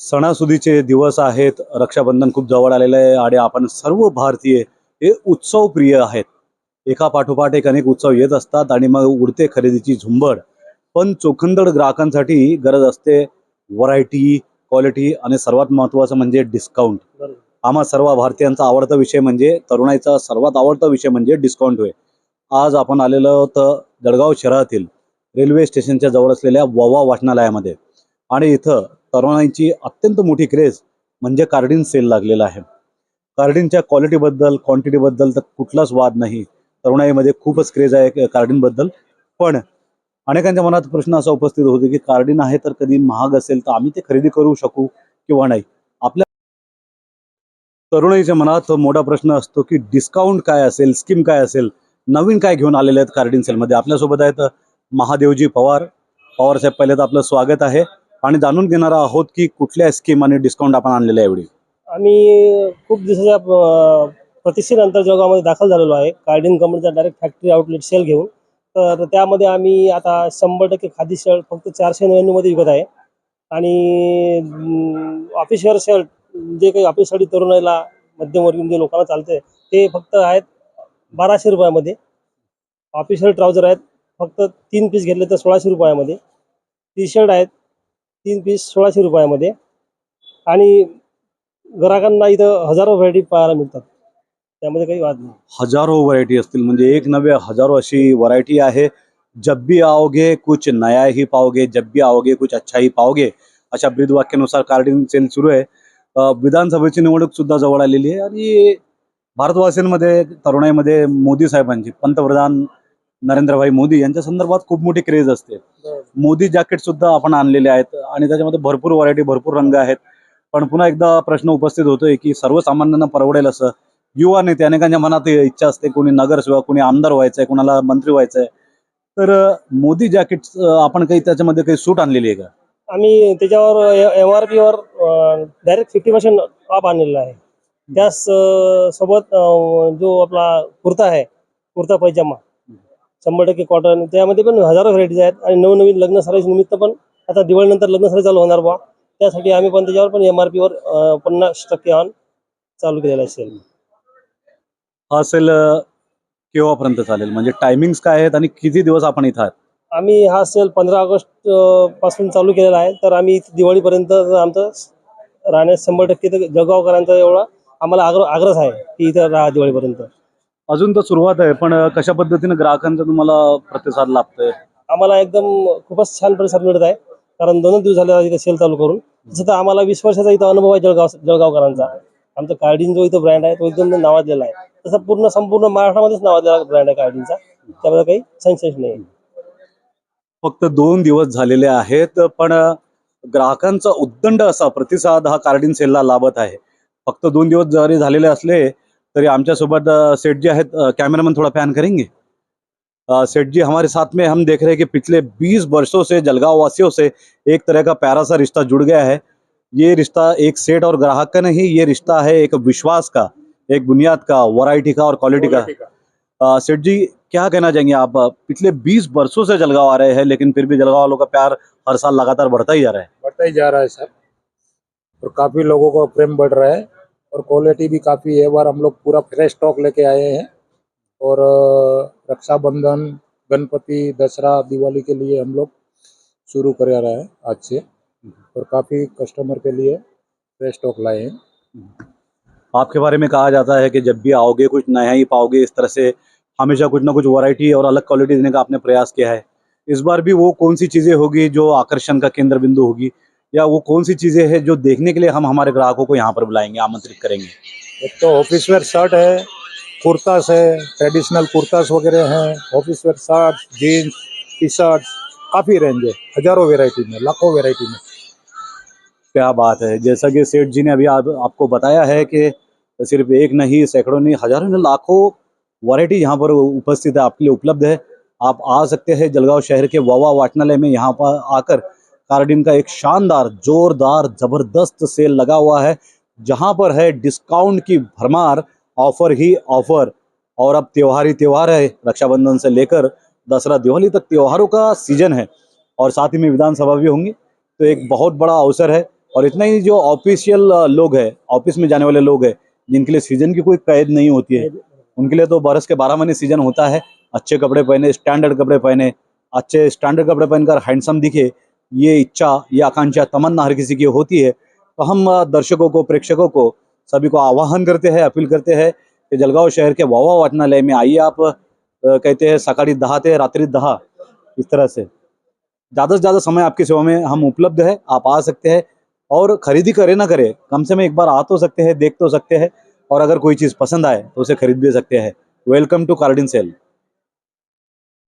सणासुदीचे दिवस आहेत रक्षाबंधन खूप जवळ आलेलं आहे आणि आपण सर्व भारतीय हे उत्सव प्रिय आहेत. एका पाठोपाठ एक अनेक उत्सव येत असतात आणि मग उडते खरेदीची झुंबड. पण चोखंदड ग्राहकांसाठी गरज असते व्हरायटी क्वालिटी आणि सर्वात महत्त्वाचं म्हणजे डिस्काउंट. आम्हा सर्व भारतीयांचा आवडता विषय म्हणजे तरुणाईचा सर्वात आवडता विषय म्हणजे डिस्काउंट होय. आज आपण आलेलो तर जळगाव शहरातील रेल्वे स्टेशनच्या जवळ असलेल्या ववा वाचनालयामध्ये. आणि इथं तरुणाईची अत्यंत मोठी क्रेज म्हणजे कार्डिन सेल लागलेला आहे. कार्डिनच्या क्वालिटीबद्दल क्वांटिटीबद्दल तर कुठलाच वाद नाही. तरुणाईमध्ये खूपच क्रेज आहे कार्डिनबद्दल पण अनेकांच्या मनात प्रश्न असा उपस्थित होतो की कार्डिन आहे तर कधी महाग असेल तर आम्ही ते खरेदी करू शकू किंवा नाही? आपल्या तरुणाईच्या मनात मोठा प्रश्न असतो की डिस्काउंट काय असेल स्कीम काय असेल नवीन काय घेऊन आलेले आहेत कार्डिन सेलमध्ये? आपल्यासोबत आहेत महादेवजी पवार. पवार साहेब पहिले तर आपलं स्वागत आहे. आणि जाणून घेणार आहोत की कुठल्या स्कीम आणि डिस्काउंट आपण आणलेले आहे एवढी. आम्ही खूप दिवसाच्या प्रतिष्ठित प्रतीक्षेनंतर दाखल झालेलो आहे. कार्डिन कंपनीचा डायरेक्ट फॅक्टरी आउटलेट सेल घेऊन. तर त्यामध्ये आम्ही आता शंभर टक्के खादी शर्ट फक्त चारशे नव्याण्णवमध्ये विकत आहे. आणि ऑफिशियल शर्ट जे काही ऑफिससाठी तरुणाईला मध्यमवर्गीय जे लोकांना चालते ते फक्त आहेत बाराशे रुपयामध्ये. ऑफिशियल ट्राउझर आहेत फक्त तीन पीस घेतले तर सोळाशे रुपयामध्ये. टी शर्ट आहेत तीन पीस सोळाशे रुपयामध्ये. आणि ग्राहकांना इथं हजारो व्हरायटी पाहायला मिळतात. त्यामध्ये काही वाद नाही. हजारो व्हरायटी असतील. म्हणजे एक नव्हे हजारो अशी व्हरायटी आहे. जब भी आओगे कुछ नया ही पाओगे. जब भी आओगे कुछ अच्छा ही पाओगे. अशा ब्रीद वाक्यानुसार सेल सुरू आहे. विधानसभेची निवडणूक सुद्धा जवळ आलेली आहे. आणि भारतवासींमध्ये तरुणाईमध्ये मोदी साहेबांची पंतप्रधान नरेंद्रभाई मोदी यांच्या संदर्भात खूप मोठी क्रेज असते. मोदी जॅकेट सुद्धा आपण आणलेले आहेत आणि त्याच्यामध्ये भरपूर व्हरायटी भरपूर रंग आहेत. पण पुन्हा एकदा प्रश्न उपस्थित होतोय की सर्वसामान्यांना परवडेल असं? युवा नेते अनेकांच्या मनात इच्छा असते कोणी नगरसेवक कोणी आमदार व्हायचंय कोणाला मंत्री व्हायचंय. तर मोदी जॅकेट आपण काही त्याच्यामध्ये काही सूट आणलेली आहे का? आम्ही त्याच्यावर एम आर पीवर डायरेक्ट फिफ्टी पर्सेंट ऑफ आणलेला आहे. त्याच सोबत जो आपला कुर्ता आहे कुर्ता पैजामा शंभर टक्के कॉटन त्यामध्ये पण हजारो व्हरायटीज आहेत आणि नवनवीन लग्न सराईच्या निमित्त पण आता दिवाळीनंतर लग्न सराई चालू होणार बा. त्यासाठी आम्ही पण त्याच्यावर पण एम आर पीवर पन्नास टक्के ऑन चालू केलेला आहे सेल हा सेल केव्हापर्यंत चालेल? म्हणजे टायमिंग्स काय आहेत आणि किती दिवस आपण इथं आहात? आम्ही हा सेल पंधरा ऑगस्टपासून चालू केलेला आहे. तर आम्ही इथे दिवाळीपर्यंत आमचं राहण्यास शंभर टक्के तर जळगावकरांचा एवढा आम्हाला आग्रह आग्रह आहे की इथं राहा दिवाळीपर्यंत. अजून तर सुरुवात आहे पण कशा पद्धतीने ग्राहकांचा तुम्हाला प्रतिसाद लाभतोय? आम्हाला एकदम खूपच छान प्रतिसाद मिळत आहे कारण दोनच दिवस झाले इथं सेल चालू करून. तसं तर आम्हाला वीस वर्षाचा इथं अनुभव आहे जळगाव जळगावकरांचा. आमचा कार्डिन जो इथं ब्रँड आहे तो एकदम नावाजलेला आहे. तसं पूर्ण संपूर्ण महाराष्ट्रामध्येच नावाजलेला ब्रँड आहे कार्डिनचा त्यामध्ये काही संशय नाही. फक्त दोन दिवस झालेले आहेत पण ग्राहकांचा उद्दंड असा प्रतिसाद हा कार्डिन सेलला लाभत आहे. फक्त दोन दिवस जरी झालेले असले तरी आमच्यासोबत सेठ जी आहेत कैमरामैन थोड़ा पॅन करेंगे. सेठ जी हमारे साथ में हम देख रहे हैं कि पिछले 20 वर्षों से जलगांव वासियों से एक तरह का प्यारा सा रिश्ता जुड़ गया है। ये रिश्ता एक सेठ और ग्राहक का नहीं ये रिश्ता है एक विश्वास का एक बुनियाद का वैरायटी का और क्वालिटी का। अ, सेठ जी क्या कहना चाहेंगे आप? पिछले 20 वर्षों से जलगांव आ रहे हैं लेकिन फिर भी जलगांव वालों का प्यार हर साल लगातार बढ़ता ही जा रहा है। बढ़ता ही जा रहा है सर। और काफ़ी लोगों का प्रेम बढ़ रहा है। और क्वालिटी भी काफ़ी है। बार हम लोग पूरा फ्रेश स्टॉक लेके आए हैं और रक्षाबंधन, गणपति दशहरा दिवाली के लिए हम लोग शुरू कर रहे हैं आज से और काफ़ी कस्टमर के लिए फ्रेश स्टॉक लाए हैं। आपके बारे में कहा जाता है कि जब भी आओगे कुछ नया ही पाओगे, इस तरह से हमेशा कुछ ना कुछ वैरायटी और अलग क्वालिटी देने का आपने प्रयास किया है। इस बार भी वो कौन सी चीज़ें होगी जो आकर्षण का केंद्र बिंदु होगी? या वो कौन सी चीज़ें हैं जो देखने के लिए हम हमारे ग्राहकों को यहाँ पर बुलाएँगे आमंत्रित करेंगे? एक तो ऑफ़िस वेयर शर्ट है कुर्तास है ट्रेडिशनल कुर्तास वगैरह हैं office wear shirt jeans T shirt काफ़ी रेंज है हज़ारों वेराइटी में लाखों वेराइटी में। क्या बात है जैसा कि सेठ जी ने अभी आप, आपको बताया है कि सिर्फ़ एक नहीं सैकड़ों नहीं हज़ारों नहीं लाखों वैरायटी यहाँ पर उपस्थित है आपके लिए उपलब्ध है। आप आ सकते हैं जलगांव शहर के वावा वाचनालय में यहाँ पर आकर कार्डिन का एक शानदार, जोरदार, ज़बरदस्त सेल लगा हुआ है, जहाँ पर है डिस्काउंट की भरमार ऑफ़र ही ऑफ़र और अब त्योहार ही त्योहार है, रक्षाबंधन से लेकर दसरा, दिवाली तक त्योहारों का सीज़न है। और साथ ही में विधानसभा भी होंगी तो एक बहुत बड़ा अवसर है। और इतना ही जो ऑफिशियल लोग हैं ऑफ़िस में जाने वाले लोग हैं, जिनके लिए सीज़न की कोई कैद नहीं होती है। उनके लिए तो बरस के बारह महीने सीज़न होता है। अच्छे कपड़े पहने स्टैंडर्ड कपड़े पहने, अच्छे स्टैंडर्ड कपड़े पहनकर हैंडसम दिखे ये इच्छा, ये आकांक्षा, तमन्ना हर किसी की होती है तो हम दर्शकों को, प्रेक्षकों को सभी को आह्वान करते हैं, अपील करते हैं कि जळगाव शहर के वावा वाचनालय में आइए आप कहते हैं, सकाळी दहा ते रात्रि दहा, इस तरह से। ज़्यादा से ज़्यादा समय आपकी सेवा में हम उपलब्ध है, आप आ सकते हैं और खरीदी करे ना करे, कम से कम एक बार आ तो सकते हैं, देख तो सकते हैं और अगर कोई चीज़ पसंद आए तो उसे खरीद भी सकते हैं। Welcome to कार्डिन sale